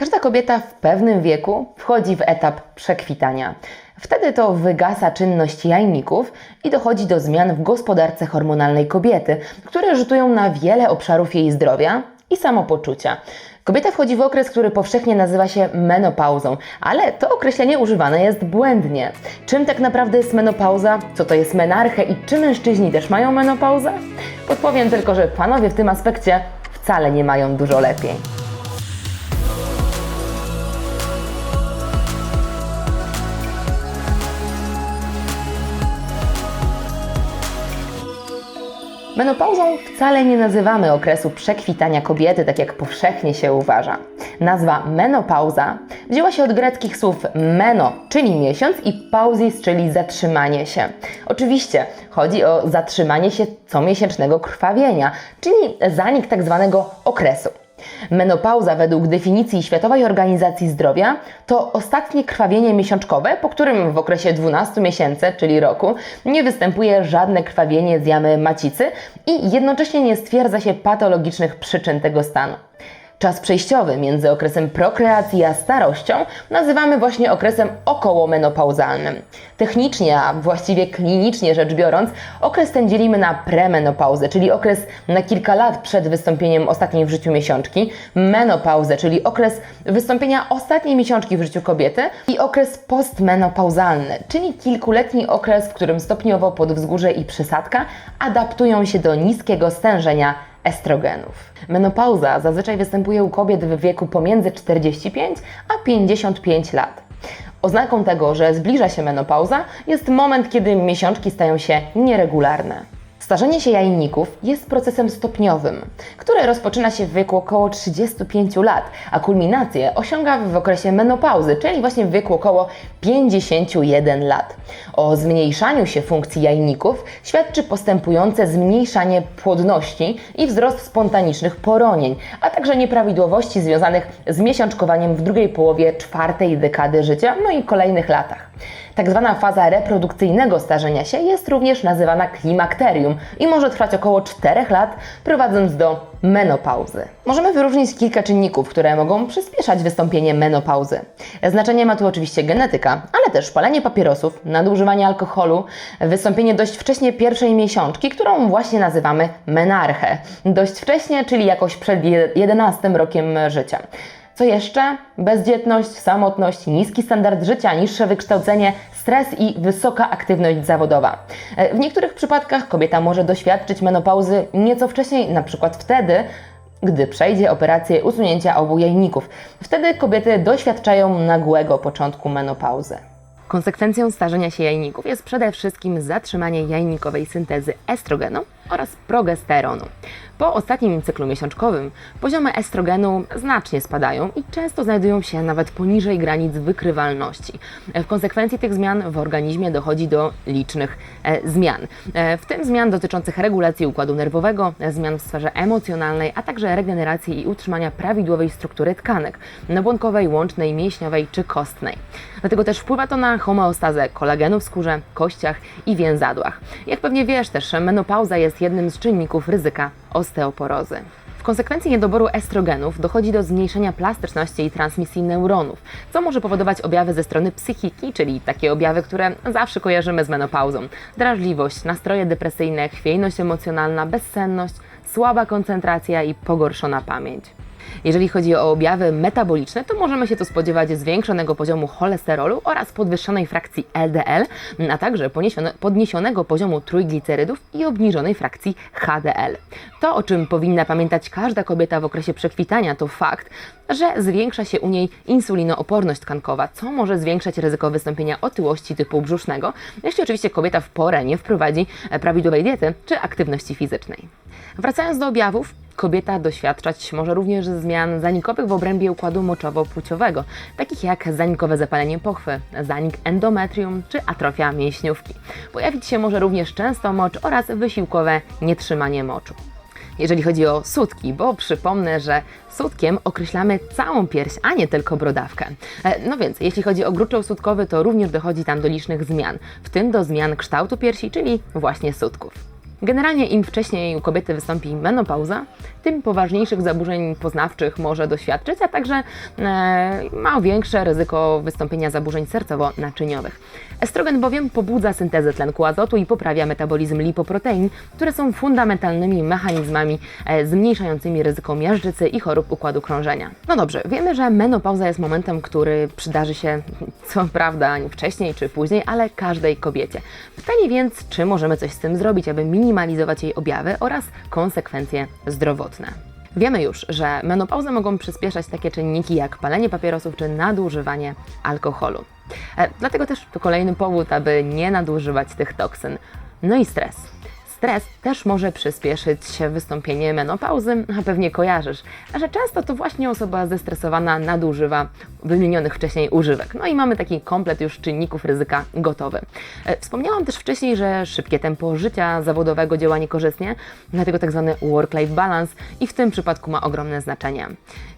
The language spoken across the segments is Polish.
Każda kobieta w pewnym wieku wchodzi w etap przekwitania. Wtedy to wygasa czynność jajników i dochodzi do zmian w gospodarce hormonalnej kobiety, które rzutują na wiele obszarów jej zdrowia i samopoczucia. Kobieta wchodzi w okres, który powszechnie nazywa się menopauzą, ale to określenie używane jest błędnie. Czym tak naprawdę jest menopauza? Co to jest menarche i czy mężczyźni też mają menopauzę? Podpowiem tylko, że panowie w tym aspekcie wcale nie mają dużo lepiej. Menopauzą wcale nie nazywamy okresu przekwitania kobiety, tak jak powszechnie się uważa. Nazwa menopauza wzięła się od greckich słów meno, czyli miesiąc, i pauzis, czyli zatrzymanie się. Oczywiście chodzi o zatrzymanie się comiesięcznego krwawienia, czyli zanik tak zwanego okresu. Menopauza według definicji Światowej Organizacji Zdrowia to ostatnie krwawienie miesiączkowe, po którym w okresie 12 miesięcy, czyli roku, nie występuje żadne krwawienie z jamy macicy i jednocześnie nie stwierdza się patologicznych przyczyn tego stanu. Czas przejściowy między okresem prokreacji a starością nazywamy właśnie okresem okołomenopauzalnym. Technicznie, a właściwie klinicznie rzecz biorąc, okres ten dzielimy na premenopauzę, czyli okres na kilka lat przed wystąpieniem ostatniej w życiu miesiączki, menopauzę, czyli okres wystąpienia ostatniej miesiączki w życiu kobiety i okres postmenopauzalny, czyli kilkuletni okres, w którym stopniowo podwzgórze i przysadka adaptują się do niskiego stężenia estrogenów. Menopauza zazwyczaj występuje u kobiet w wieku pomiędzy 45 a 55 lat. Oznaką tego, że zbliża się menopauza, jest moment, kiedy miesiączki stają się nieregularne. Starzenie się jajników jest procesem stopniowym, który rozpoczyna się w wieku około 35 lat, a kulminację osiąga w okresie menopauzy, czyli właśnie w wieku około 51 lat. O zmniejszaniu się funkcji jajników świadczy postępujące zmniejszanie płodności i wzrost spontanicznych poronień, a także nieprawidłowości związanych z miesiączkowaniem w drugiej połowie czwartej dekady życia, no i kolejnych latach. Tak zwana faza reprodukcyjnego starzenia się jest również nazywana klimakterium i może trwać około 4 lat, prowadząc do menopauzy. Możemy wyróżnić kilka czynników, które mogą przyspieszać wystąpienie menopauzy. Znaczenie ma tu oczywiście genetyka, ale też palenie papierosów, nadużywanie alkoholu, wystąpienie dość wcześnie pierwszej miesiączki, którą właśnie nazywamy menarchę. Dość wcześnie, czyli jakoś przed 11 rokiem życia. Co jeszcze? Bezdzietność, samotność, niski standard życia, niższe wykształcenie, stres i wysoka aktywność zawodowa. E, W niektórych przypadkach kobieta może doświadczyć menopauzy nieco wcześniej, na przykład wtedy, gdy przejdzie operację usunięcia obu jajników. Wtedy kobiety doświadczają nagłego początku menopauzy. Konsekwencją starzenia się jajników jest przede wszystkim zatrzymanie jajnikowej syntezy estrogenu oraz progesteronu. Po ostatnim cyklu miesiączkowym poziomy estrogenu znacznie spadają i często znajdują się nawet poniżej granic wykrywalności. W konsekwencji tych zmian w organizmie dochodzi do licznych e, zmian, e, w tym zmian dotyczących regulacji układu nerwowego, zmian w sferze emocjonalnej, a także regeneracji i utrzymania prawidłowej struktury tkanek nabłonkowej, łącznej, mięśniowej czy kostnej. Dlatego też wpływa to na homeostazę kolagenu w skórze, kościach i więzadłach. Jak pewnie wiesz też, menopauza jest jednym z czynników ryzyka osteoporozy. W konsekwencji niedoboru estrogenów dochodzi do zmniejszenia plastyczności i transmisji neuronów, co może powodować objawy ze strony psychiki, czyli takie objawy, które zawsze kojarzymy z menopauzą. Drażliwość, nastroje depresyjne, chwiejność emocjonalna, bezsenność, słaba koncentracja i pogorszona pamięć. Jeżeli chodzi o objawy metaboliczne, to możemy się tu spodziewać zwiększonego poziomu cholesterolu oraz podwyższonej frakcji LDL, a także podniesionego poziomu trójglicerydów i obniżonej frakcji HDL. To, o czym powinna pamiętać każda kobieta w okresie przekwitania, to fakt, że zwiększa się u niej insulinooporność tkankowa, co może zwiększać ryzyko wystąpienia otyłości typu brzusznego, jeśli oczywiście kobieta w porę nie wprowadzi e, prawidłowej diety czy aktywności fizycznej. Wracając do objawów, kobieta doświadczać może również zmian zanikowych w obrębie układu moczowo-płciowego, takich jak zanikowe zapalenie pochwy, zanik endometrium czy atrofia mięśniówki. Pojawić się może również często mocz oraz wysiłkowe nietrzymanie moczu. Jeżeli chodzi o sutki, bo przypomnę, że sutkiem określamy całą pierś, a nie tylko brodawkę. E, No więc, jeśli chodzi o gruczoł sutkowy, to również dochodzi tam do licznych zmian, w tym do zmian kształtu piersi, czyli właśnie sutków. Generalnie im wcześniej u kobiety wystąpi menopauza, tym poważniejszych zaburzeń poznawczych może doświadczyć, a także e, ma większe ryzyko wystąpienia zaburzeń sercowo-naczyniowych. Estrogen bowiem pobudza syntezę tlenku azotu i poprawia metabolizm lipoprotein, które są fundamentalnymi mechanizmami e, zmniejszającymi ryzyko miażdżycy i chorób układu krążenia. No dobrze, wiemy, że menopauza jest momentem, który przydarzy się co prawda wcześniej czy później, ale każdej kobiecie. Pytanie więc, czy możemy coś z tym zrobić, aby minimalizować jej objawy oraz konsekwencje zdrowotne. Wiemy już, że menopauzę mogą przyspieszać takie czynniki jak palenie papierosów czy nadużywanie alkoholu. E, dlatego też to kolejny powód, aby nie nadużywać tych toksyn. No i stres. Stres też może przyspieszyć wystąpienie menopauzy, a pewnie kojarzysz, że często to właśnie osoba zestresowana nadużywa wymienionych wcześniej używek. No i mamy taki komplet już czynników ryzyka gotowy. E, Wspomniałam też wcześniej, że szybkie tempo życia zawodowego działa niekorzystnie, dlatego tak zwany work-life balance i w tym przypadku ma ogromne znaczenie.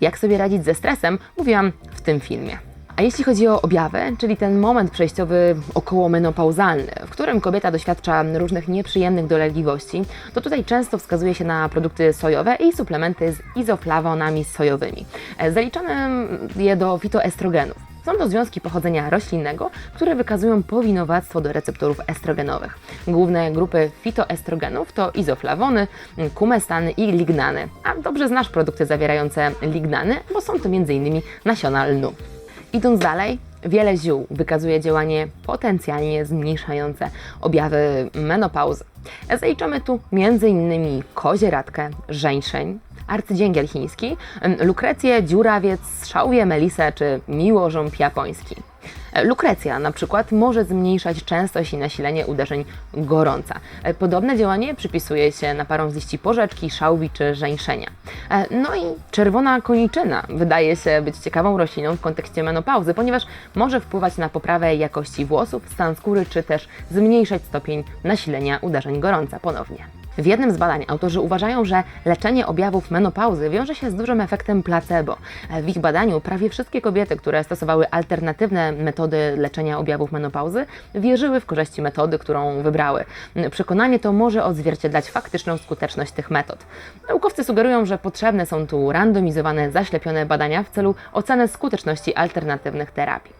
Jak sobie radzić ze stresem, mówiłam w tym filmie. A jeśli chodzi o objawy, czyli ten moment przejściowy okołomenopauzalny, w którym kobieta doświadcza różnych nieprzyjemnych dolegliwości, to tutaj często wskazuje się na produkty sojowe i suplementy z izoflawonami sojowymi. E, Zaliczane je do fitoestrogenów. Są to związki pochodzenia roślinnego, które wykazują powinowactwo do receptorów estrogenowych. Główne grupy fitoestrogenów to izoflawony, kumestany i lignany. A dobrze znasz produkty zawierające lignany, bo są to m.in. nasiona lnu. Idąc dalej, wiele ziół wykazuje działanie potencjalnie zmniejszające objawy menopauzy. Zaliczamy tu m.in. kozieradkę, żeńszeń, arcydzięgiel chiński, lukrecję, dziurawiec, szałwię, melisę czy miłożąb japoński. Lukrecja na przykład może zmniejszać częstość i nasilenie uderzeń gorąca. Podobne działanie przypisuje się naparom z liści porzeczki, szałwi czy żeńszenia. No i czerwona koniczyna wydaje się być ciekawą rośliną w kontekście menopauzy, ponieważ może wpływać na poprawę jakości włosów, stan skóry czy też zmniejszać stopień nasilenia uderzeń gorąca ponownie. W jednym z badań autorzy uważają, że leczenie objawów menopauzy wiąże się z dużym efektem placebo. W ich badaniu prawie wszystkie kobiety, które stosowały alternatywne metody leczenia objawów menopauzy, wierzyły w korzyści metody, którą wybrały. Przekonanie to może odzwierciedlać faktyczną skuteczność tych metod. Naukowcy sugerują, że potrzebne są tu randomizowane, zaślepione badania w celu oceny skuteczności alternatywnych terapii.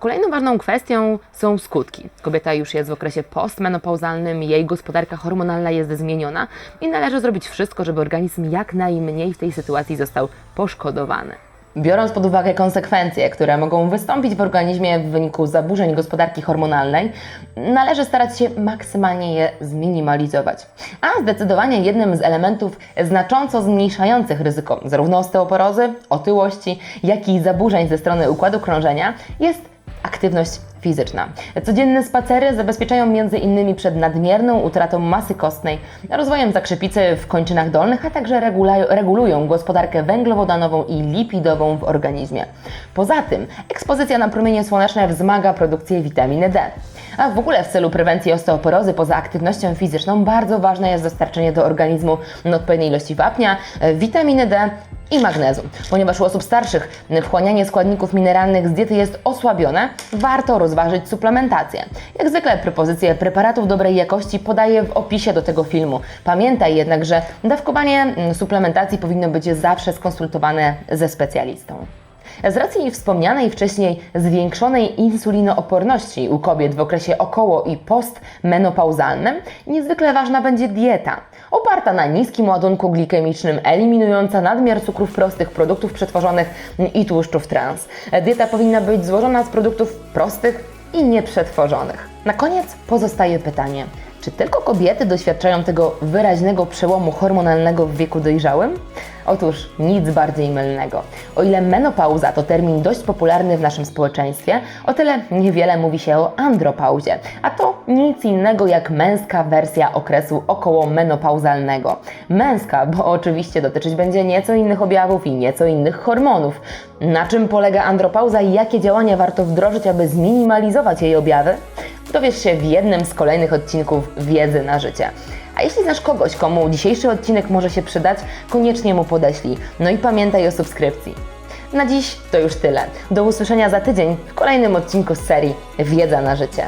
Kolejną ważną kwestią są skutki. Kobieta już jest w okresie postmenopauzalnym, jej gospodarka hormonalna jest zmieniona i należy zrobić wszystko, żeby organizm jak najmniej w tej sytuacji został poszkodowany. Biorąc pod uwagę konsekwencje, które mogą wystąpić w organizmie w wyniku zaburzeń gospodarki hormonalnej, należy starać się maksymalnie je zminimalizować. A zdecydowanie jednym z elementów znacząco zmniejszających ryzyko zarówno osteoporozy, otyłości, jak i zaburzeń ze strony układu krążenia jest aktywność fizyczna. Codzienne spacery zabezpieczają innymi przed nadmierną utratą masy kostnej, rozwojem zakrzepicy w kończynach dolnych, a także regulują gospodarkę węglowodanową i lipidową w organizmie. Poza tym ekspozycja na promienie słoneczne wzmaga produkcję witaminy D. A w ogóle w celu prewencji osteoporozy poza aktywnością fizyczną bardzo ważne jest dostarczenie do organizmu odpowiedniej ilości wapnia, e, witaminy D i magnezu. Ponieważ u osób starszych wchłanianie składników mineralnych z diety jest osłabione, warto rozważyć suplementację. Jak zwykle propozycje preparatów dobrej jakości podaję w opisie do tego filmu. Pamiętaj jednak, że dawkowanie mm, suplementacji powinno być zawsze skonsultowane ze specjalistą. Z racji wspomnianej wcześniej zwiększonej insulinooporności u kobiet w okresie około i postmenopauzalnym, niezwykle ważna będzie dieta. Oparta na niskim ładunku glikemicznym, eliminująca nadmiar cukrów prostych, produktów przetworzonych i tłuszczów trans. Dieta powinna być złożona z produktów prostych i nieprzetworzonych. Na koniec pozostaje pytanie, czy tylko kobiety doświadczają tego wyraźnego przełomu hormonalnego w wieku dojrzałym? Otóż nic bardziej mylnego. O ile menopauza to termin dość popularny w naszym społeczeństwie, o tyle niewiele mówi się o andropauzie, a to nic innego jak męska wersja okresu okołomenopauzalnego. Męska, bo oczywiście dotyczyć będzie nieco innych objawów i nieco innych hormonów. Na czym polega andropauza i jakie działania warto wdrożyć, aby zminimalizować jej objawy? Dowiesz się w jednym z kolejnych odcinków Wiedzy na życie. A jeśli znasz kogoś, komu dzisiejszy odcinek może się przydać, koniecznie mu podeślij. No i pamiętaj o subskrypcji. Na dziś to już tyle. Do usłyszenia za tydzień w kolejnym odcinku z serii Wiedza na życie.